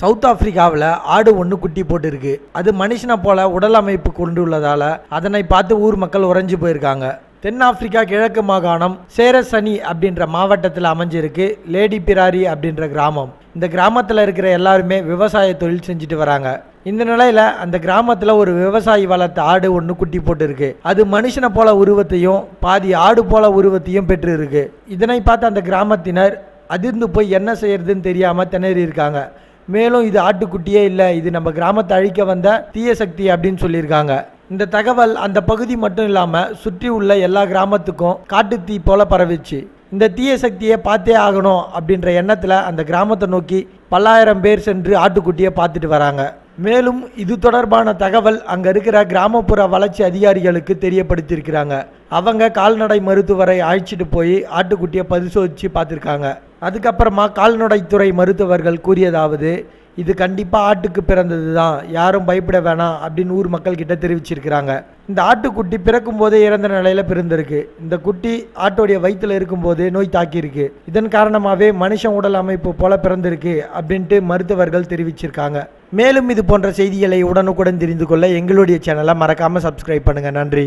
South ஆப்பிரிக்காவில் ஆடு ஒன்று குட்டி போட்டிருக்கு. அது மனுஷனை போல உடல் அமைப்பு கொண்டுள்ளதால அதனை பார்த்து ஊர் மக்கள் உறைஞ்சு போயிருக்காங்க. தென்னாப்பிரிக்கா கிழக்கு மாகாணம் சேரசனி அப்படின்ற மாவட்டத்தில் அமைஞ்சிருக்கு. லேடி பிராரி அப்படின்ற கிராமம். இந்த கிராமத்தில் இருக்கிற எல்லாருமே விவசாய தொழில் செஞ்சுட்டு வராங்க. இந்த நிலையில் அந்த கிராமத்தில் ஒரு விவசாயி வளர்த்த ஆடு ஒன்று குட்டி போட்டிருக்கு. அது மனுஷனை போல உருவத்தையும் பாதி ஆடு போல உருவத்தையும் பெற்று இருக்கு இதனை பார்த்து அந்த கிராமத்தினர் அதிர்ந்து போய் என்ன செய்யறதுன்னு தெரியாமல் திணறி இருக்காங்க. மேலும் இது ஆட்டுக்குட்டியே இல்லை இது நம்ம கிராமத்தை அழிக்க வந்த தீய சக்தி அப்படின்னு சொல்லியிருக்காங்க. இந்த தகவல் அந்த பகுதி மட்டும் இல்லாமல் சுற்றி உள்ள எல்லா கிராமத்துக்கும் காட்டுத்தீ போல பரவிச்சு. இந்த தீய சக்தியை பார்த்தே ஆகணும் அப்படின்ற எண்ணத்தில் அந்த கிராமத்தை நோக்கி பல்லாயிரம் பேர் சென்று ஆட்டுக்குட்டியை பார்த்துட்டு வராங்க. மேலும் இது தொடர்பான தகவல் அங்கே இருக்கிற கிராமப்புற வளர்ச்சி அதிகாரிகளுக்கு தெரியப்படுத்தியிருக்கிறாங்க. அவங்க கால்நடை மருத்துவரை அழைச்சிட்டு போய் ஆட்டுக்குட்டியை பரிசோதித்து பார்த்துருக்காங்க. அதுக்கப்புறமா கால்நடைத்துறை மருத்துவர்கள் கூறியதாவது இது கண்டிப்பாக ஆட்டுக்கு பிறந்தது தான் யாரும் பயப்பட வேணாம் அப்படின்னு ஊர் மக்கள் கிட்ட தெரிவிச்சிருக்கிறாங்க. இந்த ஆட்டுக்குட்டி பிறக்கும் போதே இறந்த நிலையில் பிறந்திருக்கு. இந்த குட்டி ஆட்டோடைய வயிற்றில் இருக்கும்போது நோய் தாக்கியிருக்கு. இதன் காரணமாகவே மனுஷன் உடல் அமைப்பு போல பிறந்திருக்கு அப்படின்ட்டு மருத்துவர்கள் தெரிவிச்சிருக்காங்க. மேலும் இது போன்ற செய்திகளை உடனுக்குடன் தெரிந்து கொள்ள எங்களுடைய சேனலை மறக்காமல் சப்ஸ்கிரைப் பண்ணுங்கள் நன்றி.